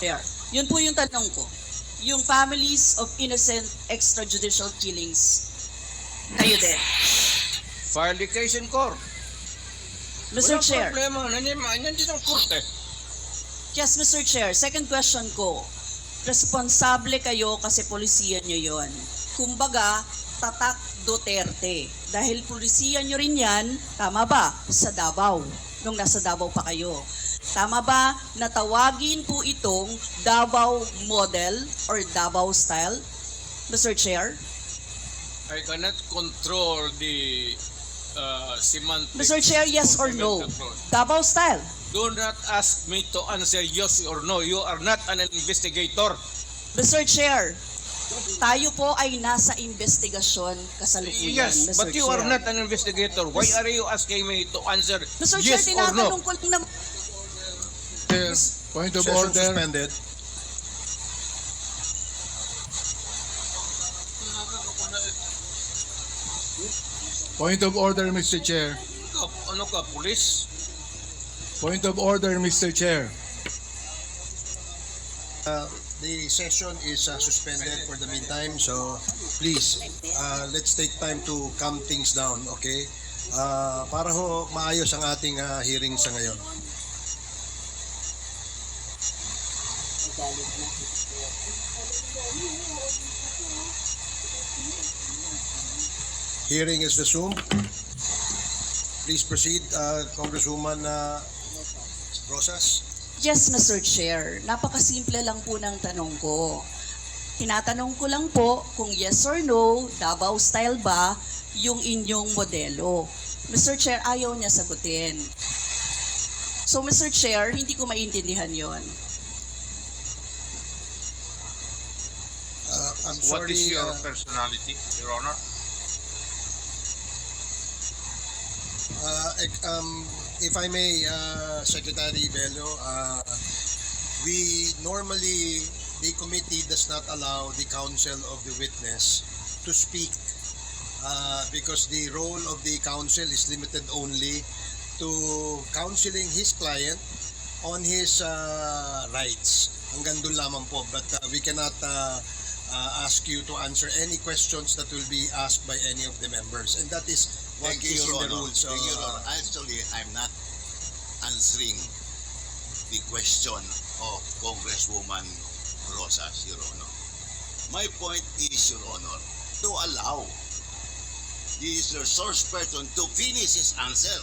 Chair. Yun po yung tanong ko. Yung families of innocent extrajudicial killings, kayo din. Case in court. Mr. Walang Chair. problema. Nandiyan, nandiyan ang korte. Yes, Mr. Chair. Second question ko. Responsable kayo kasi polisiyan nyo yon. Kumbaga, tatak Duterte. Dahil polisiyan nyo rin yan, tama ba? Sa Davao. Nung nasa Davao pa kayo. Tama ba na tawagin po itong Davao model or Davao style? Mr. Chair? I cannot control the uh, semantics. Mr. Chair, yes or no? Davao style. Do not ask me to answer yes or no. You are not an investigator. Mr. Chair, tayo po ay nasa investigasyon kasalukuyan, Yes, Mr. but you Chair. are not an investigator. Why are you asking me to answer Mr. Chair, yes or no? tinatanong ko lang na... Chair, point of Session order. suspended. Point of order, Mr. Chair. Ka- Ano ka, police? Point of order, Mr. Chair. The session is uh, suspended for the meantime, so please, uh, let's take time to calm things down, okay? Uh, para ho maayos ang ating uh, hearing sa ngayon. Hearing is resumed. Please proceed, uh, Congresswoman uh, Rosas. Yes, Mr. Chair. Napakasimple lang po ng tanong ko. Tinatanong ko lang po kung yes or no, Davao style ba yung inyong modelo. Mr. Chair, ayaw niya sagutin. So, Mr. Chair, hindi ko maintindihan yon. Uh, I'm What sorry. is your uh, personality, Your Honor? Uh, ec- um, if I may, uh, Secretary Bello, uh, we normally, the committee does not allow the counsel of the witness to speak uh, because the role of the counsel is limited only to counseling his client on his uh, rights. Hanggang doon lamang po. But uh, we cannot uh, uh, ask you to answer any questions that will be asked by any of the members. And that is what Thank you, is in Your the Honor. rules. So, Thank you, Your uh, Honor. Actually, I'm not answering the question of Congresswoman Rosas, Your Honor. My point is, Your Honor, to allow the resource person to finish his answer.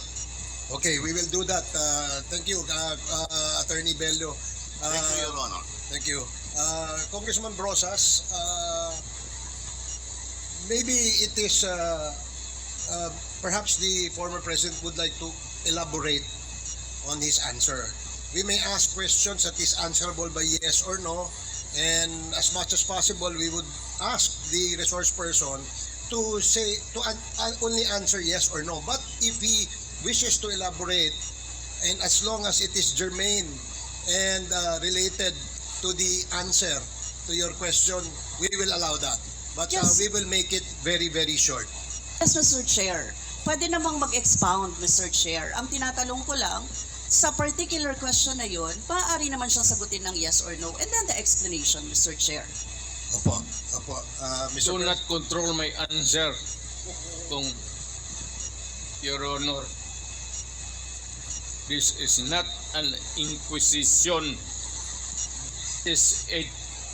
Okay, we will do that. Uh, thank you, uh, uh, Attorney Bello. Uh, Thank you, Your Honor. Thank you. Uh, Congressman Brosas, uh, maybe it is, uh, uh, perhaps the former president would like to elaborate on his answer. We may ask questions that is answerable by yes or no, and as much as possible, we would ask the resource person to say, to an, an- only answer yes or no. But if he wishes to elaborate, and as long as it is germane and uh, related to the answer to your question, we will allow that. But uh, Yes. we will make it very, very short. Yes, Mr. Chair. Pwede namang mag-expound, Mr. Chair. Ang tinatanong ko lang, sa particular question na yon, maaari naman siyang sagutin ng yes or no. And then the explanation, Mr. Chair. Opo, opo. Uh, Mr. Do not control my answer. Kung Your Honor, this is not an inquisition. It's a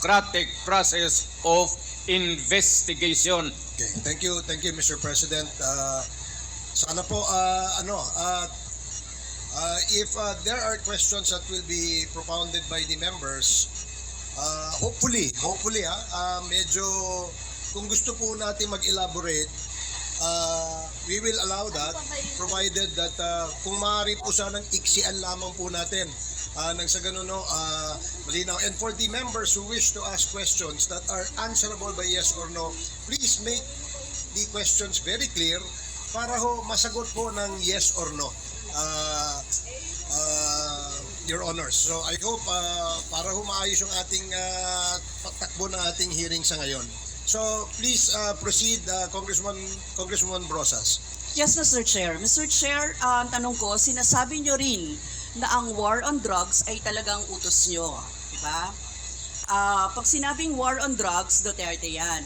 democratic process of investigation. Okay, thank you, thank you, Mr. President. Uh, sana po, uh, ano, uh, uh, if uh, there are questions that will be propounded by the members, uh, hopefully, hopefully, ha, uh, medyo, kung gusto po natin mag-elaborate, uh, we will allow that, provided that uh, kung maaari po sanang iksian lamang po natin uh, nang sa ganun, no, uh, malinaw. And for the members who wish to ask questions that are answerable by yes or no, please make the questions very clear para ho masagot po ng yes or no. Uh, uh, Your Honors. So I hope uh, para ho maayos yung ating uh, patakbo ng ating hearing sa ngayon. So please uh, proceed uh, Congressman Congresswoman Brosas. Yes, Mr. Chair. Mr. Chair, ang tanong ko, sinasabi nyo rin na ang war on drugs ay talagang utos nyo. ba? Ah, pag sinabing war on drugs, Duterte yan.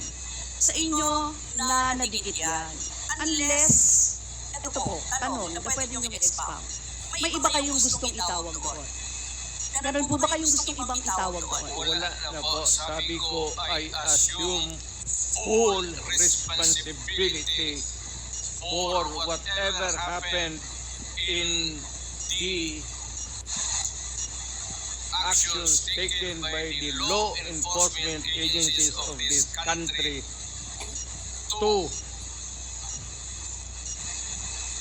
Sa inyo, na nadikit yan. Unless, ito po, tanong na pwede nyo expound. May iba kayong gustong itawag doon. Meron po ba kayong gustong ibang itawag doon? Wala na po. Sabi ko, I assume full responsibility for whatever happened in the actions taken by the law enforcement agencies of this country to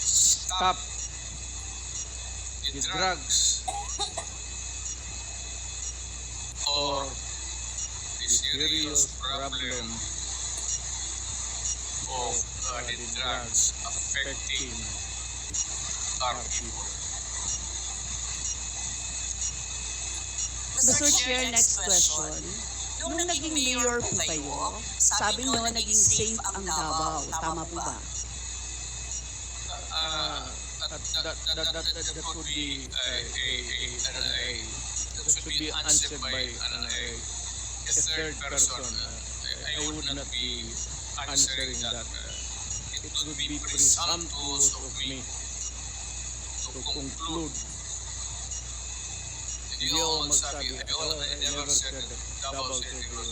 stop the drugs or the serious problem of uh, the drugs affecting our people. Mr. Chair, next question. Nung naging mayor po kayo, sabi nyo naging safe ang Davao. Tama po ba? Uh, that, that, that, that, that, that could be a, a, a, an, a, that should be answered by an, a, a third person. Uh, I would not be answering that. Uh, it would be presumptuous of me to conclude. Hindi ako magsabi, I never said that double circular.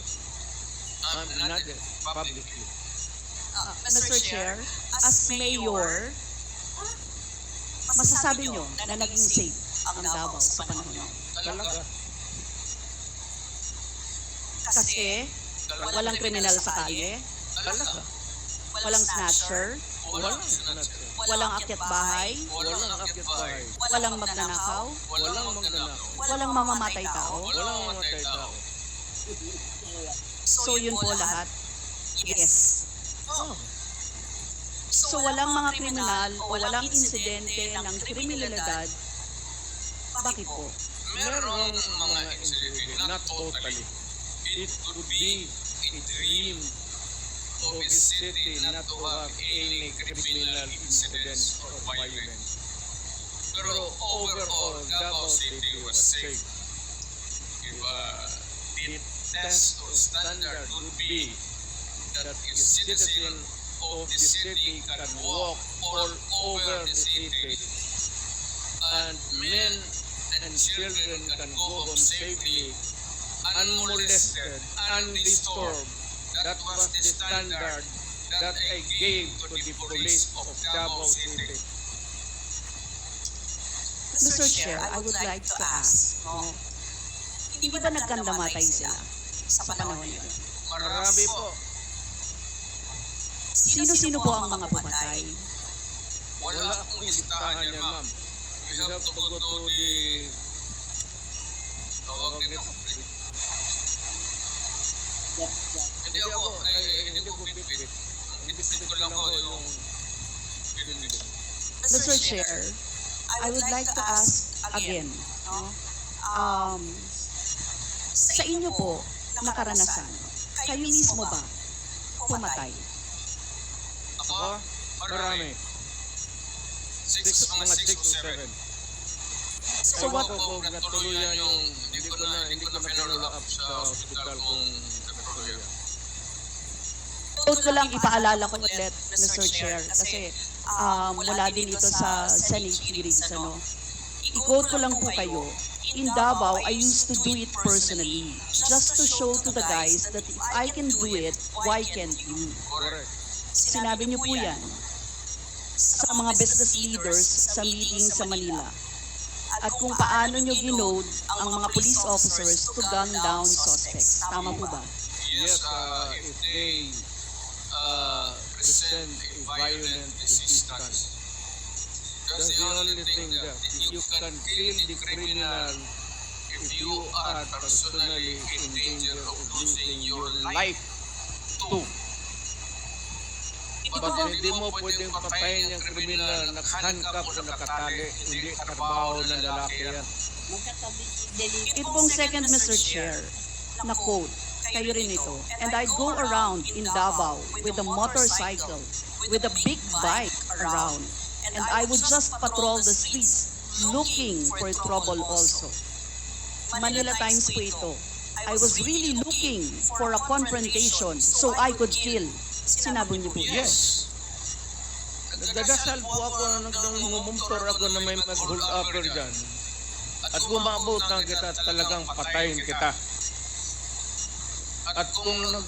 I'm not publicly. Mr. Chair, as mayor, masasabi nyo na naging safe ang Davao sa panahon nyo. Talaga. Kasi walang kriminal sa kalye, Talaga. walang snatcher, Walang sinasya. Walang akyat bahay, Walang akyat bahay. walang magnanakaw, Walang magnanakaw. walang mamamatay tao. Walang mamatay tao. So yun po lahat? Yes. So walang mga kriminal o walang insidente ng kriminalidad, bakit po? Merong mga incident, not totally. It could be a dream of a city not to have any criminal incidents or violence. Pero overall, Davao City was safe. If uh, the test or standard would be that a citizen of the city can walk all over the city and men and children can go home safely, unmolested, undisturbed. That was the standard that I gave to the police of Davao City. Mr. Chair, I would like to ask, no, hindi ba nagkandamatay sila sa panahon niyo? Marami po. Sino-sino po ang mga pumatay? Wala akong listahan yan, ma'am. We have to go to the... Tawag nito. Hindi ako, ay, hindi ko bitbit. Bitbit ko lang ko yung... Mr. Chair, I would like to ask again, no? Um, sa inyo po, na karanasan, kayo mismo ba pumatay? Ako, marami. Six, mga six o seven. So what, ko natuluyan yung... Hindi ko na, hindi ko na pinalo up sa hospital kung ko lang ipaalala ko ulit, Mr. Chair, kasi um, wala din ito sa Senate hearings, ano. I-quote ko lang po kayo, in Davao, I used to do it personally, just to show to the guys that if I can do it, why can't you? Sinabi niyo po yan sa mga business leaders sa meeting sa Manila. At kung paano niyo ginode ang mga police officers to gun down suspects. Tama po ba? Yes, uh, if they uh, present a violent resistance, that's the only thing that you can kill the criminal if you are personally in danger of losing your life too. But hindi mo pwedeng patayin yung kriminal na handcuff o nakatali, hindi trabaho ng lalaki yan. It pong second, Mr. Chair, na quote, kayo rin ito. And I go around in Davao with a motorcycle, with a big bike around. And I would just patrol the streets looking for trouble also. Manila Times po ito. I was really looking for a confrontation so I could kill. Sinabi niyo po. Yes. Nagdadasal po ako nang humumtor ako na may mag-hold upper dyan. At gumabot na kita talagang patayin kita. At kung nag...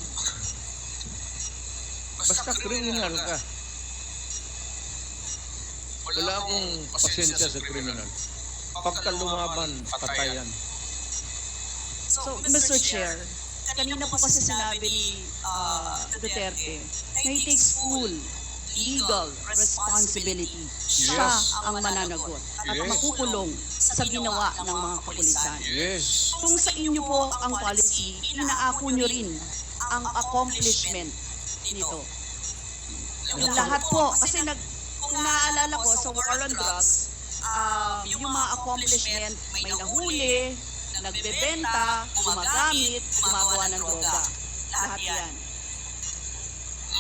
Basta criminal ka. Wala akong pasensya sa criminal. Pagka lumaban, patayan. So, Mr. Chair, kanina po kasi sinabi ni uh, Duterte na he takes full legal responsibility. Siya ang mananagot at Yes. makukulong sa ginawa ng mga kapulisan. Yes. Kung sa inyo po ang policy, inaako nyo rin ang accomplishment nito. Yung lahat po, kasi nag, kung naaalala ko sa war on drugs, um, yung mga accomplishment, may nahuli, nagbebenta, gumagamit, gumagawa ng droga. Lahat yan.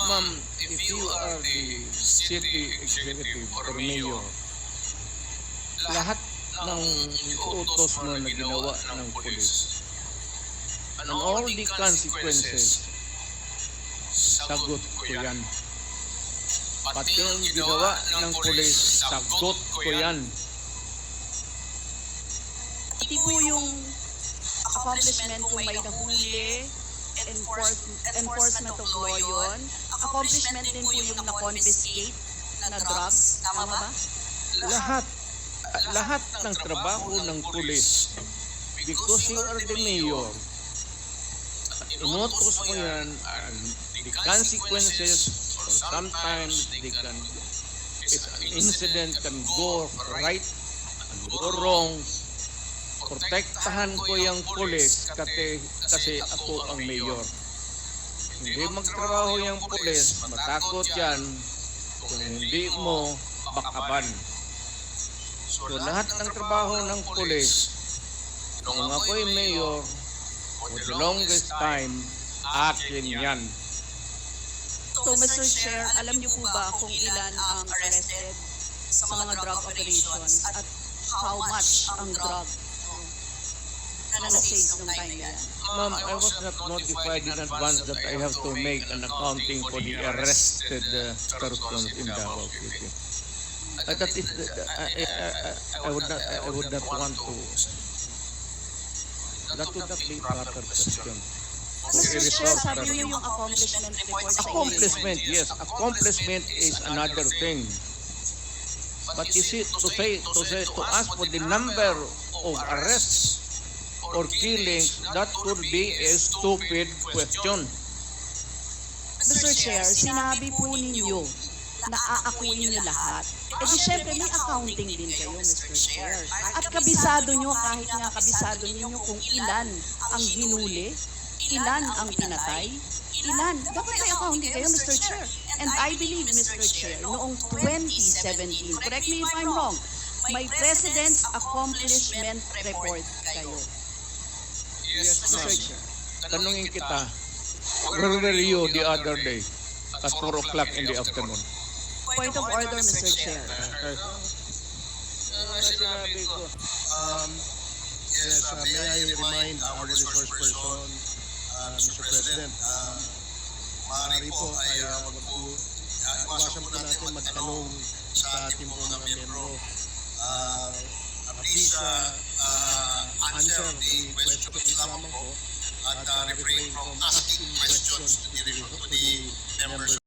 Ma'am, if you are the city executive or mayor, lahat ng utos mo na ginawa ng pulis, and all the consequences, sagot ko yan. Pati yung ginawa ng pulis, sagot ko yan. Hindi po yung accomplishment kung may nahuli, enforce, enforcement of law yun. Accomplishment din po yung na-confiscate na drugs. Tama ba? Lahat, lahat ng trabaho ng pulis, because you are the mayor, inutos mo yan, and the consequences, or sometimes they can, if an incident can go right and go wrong, protektahan ko yung pulis kasi, kasi ako ang mayor. Hindi magtrabaho yung pulis, matakot yan, kung hindi mo bakaban. So lahat ng trabaho ng pulis, kung ako'y mayor, for the longest time, akin yan. So, Mr. Chair, alam niyo po ba kung ilan ang arrested sa mga drug operations at how much ang drug na na-seize nung time? Ma'am, I was not notified in advance that I have to make an accounting for the arrested uh, persons in Davao City. Uh, that is, uh, I, I, I, I would not, I would not want to. That would not be proper question. Mr. Chair, sabi niyo yung accomplishment report sa. Accomplishment, yes. Accomplishment is another thing. But you see, to say, to say, to ask for the number of arrests or killings, that would be a stupid question. Mr. Chair, sinabi po ninyo na aakuin niyo lahat. E di syempre may accounting din kayo, Mr. Chair. At kabisado nyo, kahit nga kabisado ninyo kung ilan ang hinuli, ilan ang pinatay, ilan. Dapat may accounting kayo, Mr. Chair. And I believe, Mr. Chair, noong 2017, correct me if I'm wrong, may President's Accomplishment Report kayo. Yes. Chair. Tanungin kita, where were you the other day at 4 o'clock in the afternoon? Point of order, Mr. Chair. Sinabi ko, Um, yes, uh, may I remind our resource person, uh, Mr. President, uh, maaari po ay uh, wag po, uh, iwasan po natin magtanong sa ating mga membro. Uh, please uh, uh, answer the questions lamang po at uh, refrain from asking questions to the, to the members